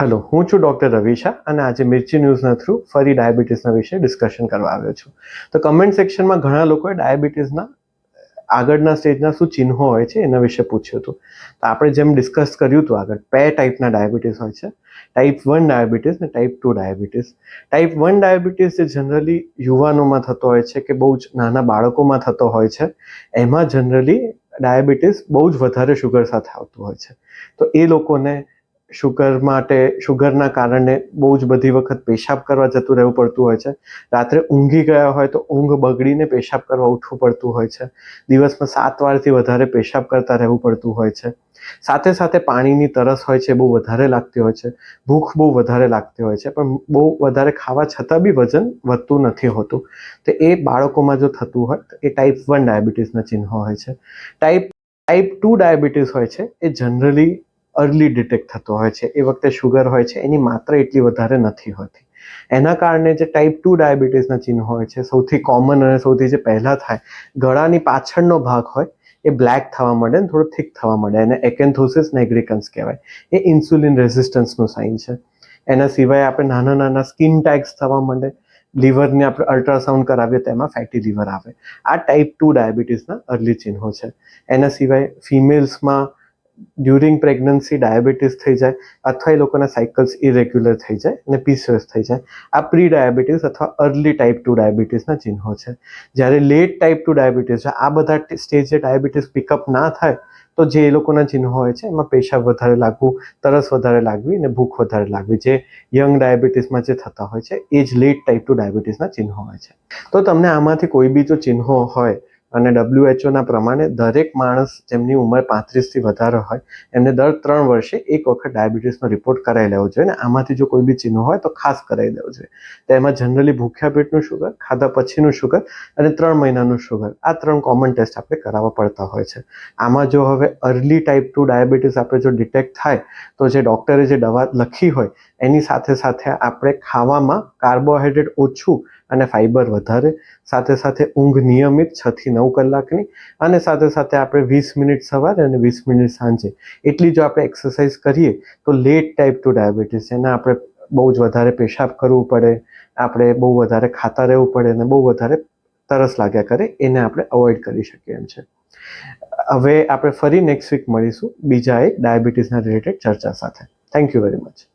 Hello હું છું doctor રવિ શાહ અને આજે મિર્ચી ન્યૂઝના થ્રુ ફરી ડાયાબિટીસના વિશે ડિસ્કશન કરવા આવ્યો છું. તો કમેન્ટ સેક્શનમાં ઘણા લોકોએ ડાયાબિટીસના આગળના સ્ટેજના શું ચિહ્નો હોય છે એના વિશે પૂછ્યું હતું. તો આપણે જેમ ડિસ્કસ કર્યું હતું આગળ, બે ટાઈપના ડાયાબિટીસ હોય છે. ટાઈપ વન ડાયાબિટીસ ને type two diabetes. Type one diabetes જે જનરલી યુવાનોમાં થતો હોય છે કે બહુ જ નાના બાળકોમાં થતો હોય છે, એમાં જનરલી ડાયાબિટીસ બહુ જ વધારે શુગર સાથે આવતું હોય છે. તો એ લોકોને શુગર માટે શુગરના કારણે બહુ જ બધી વખત પેશાબ કરવા જતું રહેવું પડતું હોય છે. રાત્રે ઊંઘી ગયા હોય તો ઊંઘ બગડીને પેશાબ કરવા ઉઠવું પડતું હોય છે. દિવસમાં સાત વારથી વધારે પેશાબ કરતા રહેવું પડતું હોય છે. સાથે સાથે પાણીની તરસ હોય છે બહુ વધારે લાગતી હોય છે. ભૂખ બહુ વધારે લાગતી હોય છે. પણ બહુ વધારે ખાવા છતાં બી વજન વધતું નથી હોતું. તો એ બાળકોમાં જો થતું હોય તો એ ટાઈપ વન ડાયાબિટીસના ચિહ્નો હોય છે. ટાઈપ ટાઈપ ટુ ડાયાબિટીસ હોય છે એ જનરલી અર્લી ડિટેક્ટ થતો હોય છે. એ વખતે શુગર હોય છે. એની માત્રા એટલી વધારે નથી હોતી. એના કારણે જે ટાઈપ ટુ ડાયાબિટીસના ચિહ્નો હોય છે, સૌથી કોમન અને સૌથી જે પહેલાં થાય, ગળાની પાછળનો ભાગ હોય, એ બ્લેક થવા માંડે ને થોડો થિક થવા માંડે. એને એકેન્થોસિસ નેગ્રિકન્સ કહેવાય. એ ઇન્સ્યુલિન રેઝિસ્ટન્સનું સાઇન છે. એના સિવાય આપણે નાના નાના સ્કિન ટેગ્સ થવા માંડે. લીવરને આપણે અલ્ટ્રાસાઉન્ડ કરાવીએ તો એમાં ફેટી લીવર આવે. આ ટાઈપ ટુ ડાયાબિટીસના અર્લી ચિહ્નો છે. એના સિવાય ફિમેલ્સમાં ડ્યુરિંગ પ્રેગ્નન્સી ડાયાબિટીસ થઈ જાય અથવા એ લોકોના સાયકલ્સ ઇરેગ્યુલર થઈ જાય અને પીસીઓએસ થઈ જાય. આ પ્રી ડાયાબિટીસ અથવા અર્લી ટાઈપ ટુ ડાયાબિટીસના ચિહ્નો છે. જ્યારે લેટ ટાઈપ ટુ ડાયાબિટીસ છે, આ બધા સ્ટેજે ડાયાબિટીસ પિકઅપ ના થાય, તો જે એ લોકોના ચિહ્નો હોય છે, એમાં પેશાબ વધારે લાગવું, તરસ વધારે લાગવી અને ભૂખ વધારે લાગવી, જે યંગ ડાયાબિટીસમાં જે થતા હોય છે, એ જ લેટ ટાઈપ ટુ ડાયાબિટીસના ચિહ્નો હોય છે. તો તમને આમાંથી કોઈ બી જો ચિહ્નો હોય અને ડબ્લ્યુએચઓના પ્રમાણે દરેક માણસ જેમની ઉંમર પાંત્રીસથી વધારે હોય, એમને દર ત્રણ વર્ષે એક વખત ડાયાબિટીસનો રિપોર્ટ કરાવી લેવો જોઈએ અને આમાંથી જો કોઈ બી ચિહ્નો હોય તો ખાસ કરાવી દેવું જોઈએ. તો એમાં જનરલી ભૂખ્યા પેટનું શુગર ખાધા પછીનું શુગર અને ત્રણ મહિનાનું શુગર આ ત્રણ કોમન ટેસ્ટ આપણે કરાવવા પડતા હોય છે. આમાં જો હવે અર્લી ટાઈપ ટુ ડાયાબિટીસ આપણે જો ડિટેક્ટ થાય, તો જે ડૉક્ટરે જે દવા લખી હોય, એની સાથે સાથે આપણે ખાવામાં કાર્બોહાઈડ્રેટ ઓછું અને ફાઈબર વધારે, સાથે સાથે ઊંઘ નિયમિત છથી થી નવ કલાકની અને સાથે સાથે આપણે વીસ મિનિટ સવારે અને વીસ મિનિટ સાંજે. એટલી જો આપણે એક્સરસાઇઝ કરીએ, તો લેટ ટાઈપ ટુ ડાયાબિટીસ એને આપણે બહુ જ વધારે પેશાબ કરવું પડે, આપણે બહુ વધારે ખાતા રહેવું પડે અને બહુ વધારે તરસ લાગ્યા કરે, એને આપણે અવોઇડ કરી શકીએ એમ છે. હવે આપણે ફરી નેક્સ્ટ વીક મળીશું બીજા એક ડાયાબિટીસના રિલેટેડ ચર્ચા સાથે. Thank you very much